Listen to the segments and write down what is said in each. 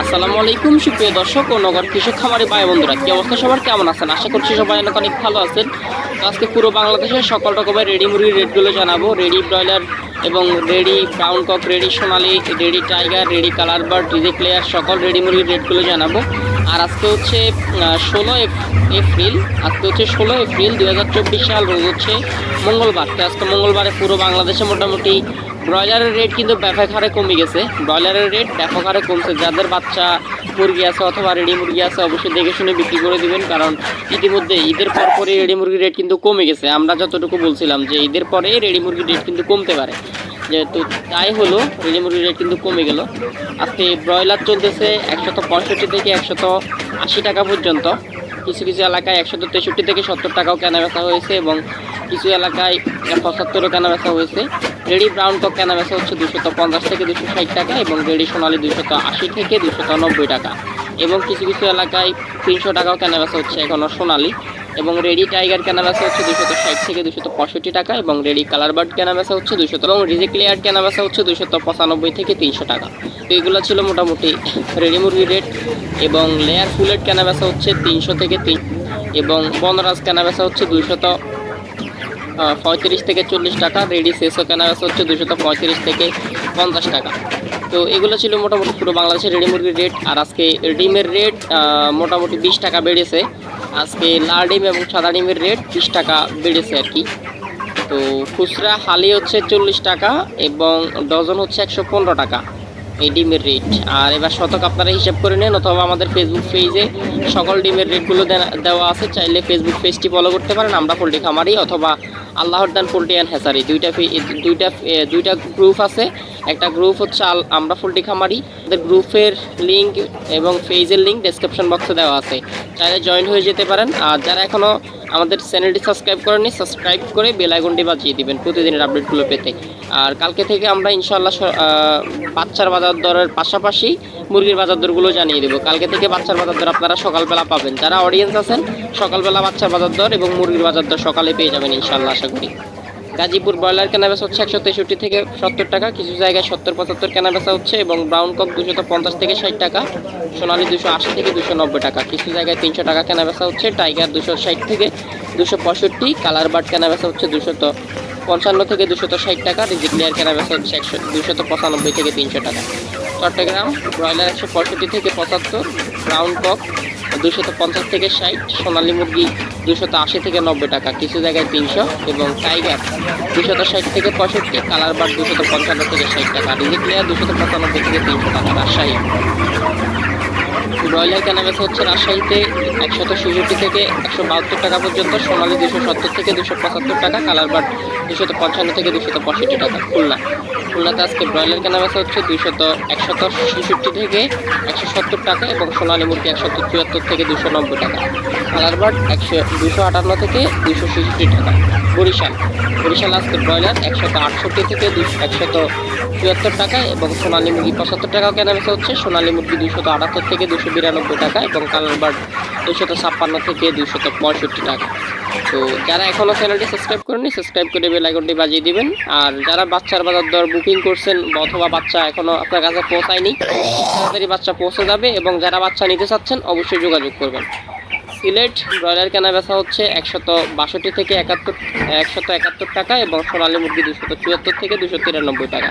আসসালামু আলাইকুম, সুপ্রিয় দর্শক ও নগর কৃষক খামারি ভাই বন্ধুরা, কি অবস্থা সবার? কেমন আছেন? আশা করছি সবাই অনেক অনেক ভালো আছেন। আজকে পুরো বাংলাদেশের সকল রকমের রেডি মুরগির রেটগুলো জানাব। রেডি ব্রয়লার এবং ready brown cock, ready Sonali, ready tiger, ready colour bird DJ player, সকল রেডি মুরগির রেটগুলো জানাব। আর আজকে হচ্ছে ষোলো এপ্রিল, আজকে হচ্ছে ষোলো এপ্রিল দু হাজার চব্বিশ সাল, রোজ হচ্ছে মঙ্গলবার। তো আজকে মঙ্গলবারে পুরো বাংলাদেশে মোটামুটি ব্রয়লারের রেট কিন্তু ব্যাপক হারে কমে গেছে। ব্রয়লারের রেট ব্যাপক হারে কমছে। যাদের বাচ্চা মুরগি আছে অথবা রেডি মুরগি আছে, অবশ্যই দেখে শুনে বিক্রি করে দিবেন। কারণ ইতিমধ্যে ঈদের পর পরে রেডি মুরগির রেট কিন্তু কমে গেছে। আমরা যতটুকু বলছিলাম যে ঈদের পরে রেডি মুরগির রেট কিন্তু কমতে পারে। যেহেতু তাই হলো রেডি মুরগির রেট কিন্তু কমে গেল। আজকে ব্রয়লার চলতেছে একশত পঁয়ষট্টি থেকে একশত আশি টাকা পর্যন্ত। কিছু কিছু এলাকায় একশত তেষট্টি থেকে সত্তর টাকাও কেনা বেচা হয়েছে এবং কিছু এলাকায় পঁচাত্তরও কেনা বেচা হয়েছে। রেডি ব্রাউন কক কেনা বেচা হচ্ছে দুশত পঞ্চাশ থেকে দুশো ষাট টাকা এবং রেডি সোনালি দুশত আশি থেকে দুশত নব্বই টাকা। এবং কিছু কিছু এলাকায় তিনশো টাকাও কেনা বেচা হচ্ছে এখনও সোনালি। এবং রেডি টাইগার কেনা হচ্ছে দুশত ষাট থেকে দুশত পঁয়ষট্টি টাকা এবং রেডি কালার বার্ড কেনা হচ্ছে দুশত এবং রিজেক লেয়ার কেনা হচ্ছে দুশত পঁচানব্বই থেকে তিনশো টাকা। তো এগুলো ছিল মোটামুটি রেডি মুরগির রেট এবং লেয়ার ফুলেট কেনা হচ্ছে তিনশো থেকে তিন এবং বনরাজ কেনা হচ্ছে দুশত পঁয়ত্রিশ থেকে চল্লিশ টাকা। রেডি শেষও কেনা হচ্ছে দুশত পঁয়ত্রিশ থেকে পঞ্চাশ টাকা। তো এগুলো ছিল মোটামুটি পুরো বাংলাদেশের রেডি মুরগির রেট। আর আজকে ডিমের রেট মোটামুটি বিশ টাকা বেড়েছে। আজকে লাল ডিম এবং সাদা ডিমের রেট বিশ টাকা বেড়েছে আর কি। তো খুচরা হালি হচ্ছে চল্লিশ টাকা এবং ডজন হচ্ছে একশো পনেরো টাকা এই ডিমের রেট আর এবার শতক আপনারা হিসাব করে নেন অথবা আমাদের ফেসবুক পেজে সকল ডিমের রেটগুলো দেওয়া আছে। চাইলে ফেসবুক পেজটি ফলো করতে পারেন। আমরা পোলট্রি খামারি অথবা আল্লাহর দান পোলট্রি অ্যান্ড হ্যাসারি দুইটা দুইটা দুইটা গ্রুপ আছে। একটা গ্রুপ হচ্ছে আমরা পোলট্রি খামারি। গ্রুপের লিঙ্ক এবং পেজের লিঙ্ক ডেসক্রিপশন বক্সে দেওয়া আছে। চাইলে জয়েন হয়ে যেতে পারেন। আর যারা এখনও আমাদের চ্যানেলটি সাবস্ক্রাইব করেনি সাবস্ক্রাইব করে বেল আইকনটি বাজিয়ে দিবেন প্রতিদিনের আপডেটগুলো পেতে। আর কালকে থেকে আমরা ইনশাল্লাহ বাচ্চার বাজার দরের পাশাপাশি মুরগির বাজার দরগুলো জানিয়ে দেবো। কালকে থেকে বাচ্চার বাজার দর আপনারা সকালবেলা পাবেন। যারা অডিয়েন্স আছেন, সকালবেলা বাচ্চার বাজার দর এবং মুরগির বাজার দর সকালে পেয়ে যাবেন ইনশাল্লাহ আশা করি। গাজীপুর ব্রয়লার কেনাবেচা হচ্ছে একশো তেষট্টি থেকে সত্তর টাকা, কিছু জায়গায় সত্তর, পঁচাত্তর কেনাবেচা হচ্ছে এবং ব্রাউন কক দুশো পঞ্চাশ থেকে ষাট টাকা, সোনালি দুশো আশি থেকে দুশো নব্বই টাকা। কিছু জায়গায় তিনশো টাকা কেনাবেচা হচ্ছে, টাইগার দুশো ষাট থেকে দুশো পঁয়ষট্টি, কালার বার্ড কেনাবেচা হচ্ছে দুশত পঞ্চান্ন থেকে দুশত ষাট টাকা রিজিক্লিয়ার কেনাবেচা হচ্ছে একশো দুশত পঁচানব্বই থেকে তিনশো টাকা। চট্টগ্রাম ব্রয়লার একশো পঁয়ষট্টি থেকে পঁচাত্তর, ব্রাউন কক দুশত পঞ্চাশ থেকে ষাট, সোনালী মুরগি দুশত আশি থেকে নব্বই টাকা, কিছু জায়গায় তিনশো এবং টাইগার দুশত ষাট থেকে পঁয়ষট্টি, কালার বার দুশত পঞ্চান্ন থেকে ষাট টাকা, রিজিক লেয়ার দুশত পঁচানব্বই থেকে তিনশো টাকা রাজশাহী। ব্রয়লার কেনাবেচা হচ্ছে রাজশাহীতে একশত ছেষট্টি থেকে একশো বাহাত্তর টাকা পর্যন্ত, সোনালি দুশো সত্তর থেকে দুশো পঁচাত্তর টাকা, কালার বাট দুশত পঞ্চান্ন থেকে দুশত পঁয়ষট্টি টাকা, খুলনা। খুলনাতে আজকে ব্রয়লার কেনাবেচা হচ্ছে দুশত একশত ছেষট্টি থেকে একশো সত্তর টাকা এবং সোনালি মুরগি একশত চুয়াত্তর থেকে দুশো নব্বই টাকা। কালার বাট একশো দুশো আটান্ন থেকে দুশো ছেষট্টি টাকা। বরিশাল। বরিশাল আজকে ব্রয়লার একশত আটষট্টি থেকে দুশো একশত চুয়াত্তর টাকা এবং সোনালী মুরগি পঁচাত্তর টাকাও কেনা বেচা হচ্ছে। সোনালী মুরগি দুশত আটাত্তর থেকে দুশো বিরানব্বই টাকা এবং কালার বার্ড দুশত ছাপ্পান্ন থেকে দুশত পঁয়ষট্টি টাকা। তো যারা এখনও চ্যানেলটি সাবস্ক্রাইব করেনি সাবস্ক্রাইব করে বেল আইকনটি বাজিয়ে দিবেন। আর যারা বাচ্চার বাজার দর বুকিং করছেন অথবা বাচ্চা এখনও আপনার কাছে পৌঁছায়নি, তাড়াতাড়ি বাচ্চা পৌঁছে যাবে এবং যারা বাচ্চা নিতে চাচ্ছেন, অবশ্যই যোগাযোগ করবেন। সিলেট ব্রয়লার কেনা বেচা হচ্ছে একশত বাষট্টি থেকে একাত্তর, একশত একাত্তর টাকা এবং সোনালী মুরগি দুশত চুয়াত্তর থেকে দুশো তিরানব্বই টাকা।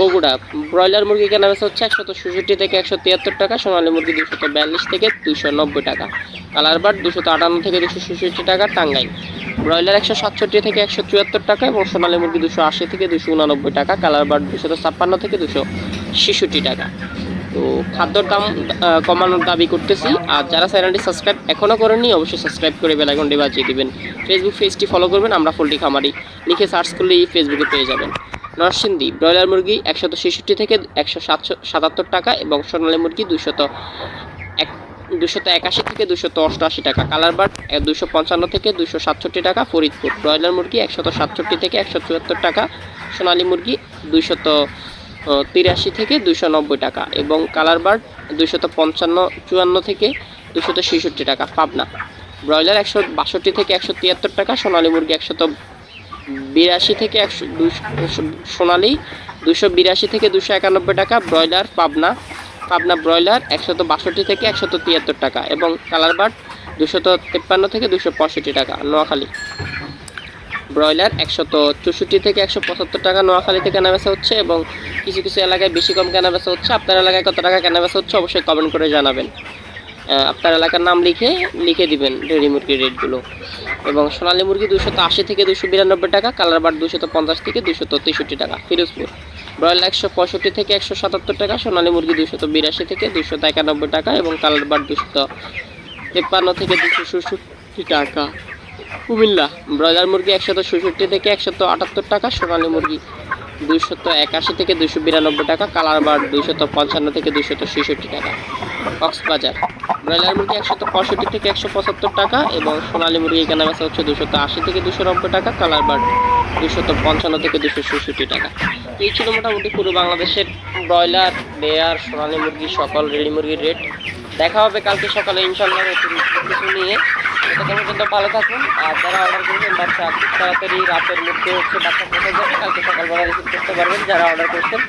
বগুড়া। ব্রয়লার মুরগি কেনা বেচা হচ্ছে একশত ষষট্টি থেকে একশো তিয়াত্তর টাকা, সোনালী মুরগি দুশত বিয়াল্লিশ থেকে দুশো নব্বই টাকা, কালার বাট দুশত আটান্ন থেকে দুশো ষষট্টি টাকা, টাঙ্গাইল। ব্রয়লার একশো সাতষট্টি থেকে একশো চুয়াত্তর টাকা এবং সোনালী মুরগি দুশো আশি থেকে দুশো উনানব্বই টাকা, কালার বাট দুশত ছাপ্পান্ন থেকে দুশো ছেষট্টি টাকা। তো খাদ্যর দাম কমানোর দাবি করতেছি, আর যারা চ্যানেলটি সাবস্ক্রাইব এখনও করেননি, অবশ্যই সাবস্ক্রাইব করে বেলাইকনটি বাজিয়ে দিবেন। ফেসবুক পেজটি ফলো করবেন, আমরা ফুলটি খামারি লিখে সার্চ করলেই ফেসবুকে পেয়ে যাবেন। নরসিংদী। ব্রয়লার মুরগি একশত ছেষট্টি থেকে একশো সাতশো, সাতাত্তর টাকা এবং সোনালী মুরগি দুশত এক দুশত একাশি থেকে দুশত অষ্টআশি টাকা। কালার বার্ড দুশো পঞ্চান্ন থেকে দুশো সাতষট্টি টাকা। ফরিদপুর। ব্রয়লার মুরগি একশত সাতষট্টি থেকে একশো চুয়াত্তর টাকা। সোনালী মুরগি দুশত তিরাশি থেকে দুশো নব্বই টাকা এবং কালার বার্ড দুশত পঞ্চান্ন, চুয়ান্ন থেকে দুশত ছেষট্টি টাকা। পাবনা। ব্রয়লার একশো বাষট্টি থেকে একশো তিয়াত্তর টাকা। সোনালী মুরগি একশত বিরাশি থেকে একশো সোনালি দুশো বিরাশি থেকে দুশো একানব্বই টাকা, ব্রয়লার, পাবনা পাবনা ব্রয়লার একশত বাষট্টি থেকে একশত তিয়াত্তর টাকা এবং কালার বার্ড দুশত তেপ্পান্ন থেকে দুশো পঁয়ষট্টি টাকা, নোয়াখালী। ব্রয়লার একশত চৌষট্টি থেকে একশো পঁচাত্তর টাকা নোয়াখালীতে কেনা বেচা হচ্ছে এবং কিছু কিছু এলাকায় বেশি কম কেনা বেচা হচ্ছে। আপনার এলাকায় কত টাকা কেনা বেচা হচ্ছে অবশ্যই কমেন্ট করে জানাবেন। আপনার এলাকার নাম লিখে লিখে দিবেন রেডি মুরগির রেটগুলো। এবং সোনালী মুরগি দুশত আশি থেকে দুশো বিরানব্বই টাকা, কালার বার দুশত পঞ্চাশ থেকে দুশত তেষট্টি টাকা, ফিরোজপুর। ব্রয়লার একশো পঁয়ষট্টি থেকে একশো সাতাত্তর টাকা, সোনালী মুরগি দুশত বিরাশি থেকে দুশত একানব্বই টাকা এবং কালার বার দুশত তেপ্পান্ন থেকে দুশো ষষট্টি টাকা। কুমিল্লা, ব্রয়লার মুরগি একশত ষষট্টি থেকে একশত আটাত্তর টাকা, সোনালী মুরগি দুশত একাশি থেকে দুশো বিরানব্বই টাকা কালার বার দুশত পঞ্চান্ন থেকে দুশত ছেষট্টি টাকা। কক্সবাজার, ব্রয়লার মুরগি একশত পঁয়ষট্টি থেকে একশো পঁচাত্তর টাকা এবং সোনালী মুরগি কেনা বেচা হচ্ছে দুশত আশি থেকে দুশো নব্বই টাকা কালার বার দুশত পঞ্চান্ন থেকে দুশো ছেষট্টি টাকা। তো এই ছিল মোটামুটি পুরো বাংলাদেশের ব্রয়লার লেয়ার সোনালী মুরগি, সকল রেডি মুরগির রেট। দেখা হবে কালকে সকালে ইনশাল্লাহ কিছু নিয়ে। ততক্ষণ পর্যন্ত ভালো থাকুন। আর যারা অর্ডার করবেন বাচ্চা তাড়াতাড়ি রাতের মধ্যে হচ্ছে বাচ্চা পৌঁছে যাবে, কালকে সকালবেলা রিসিভ করতে পারবেন যারা অর্ডার করছেন।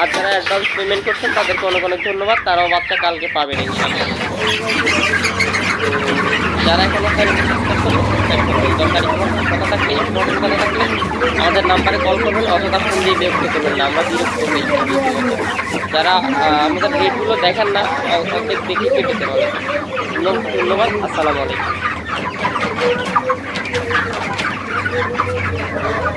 আর যারা অ্যাডভান্স পেমেন্ট করছেন, তাদেরকে অনেক অনেক ধন্যবাদ। তারাও বাচ্চা কালকে পাবেন ইনশাল্লাহ যারা এখনও কথা থাকলে ইম্পর্টেন্ট কথা আমাদের নাম্বারে কল করবেন অযথা ফোন দিয়ে বিরক্ত করবেন না। আমরা বিরক্ত হই যারা আমাদের রেটগুলো দেখেন না অর্ধেক দেখে কেটে দেওয়া ধন্যবাদ, আসসালামু আলাইকুম। Thank you.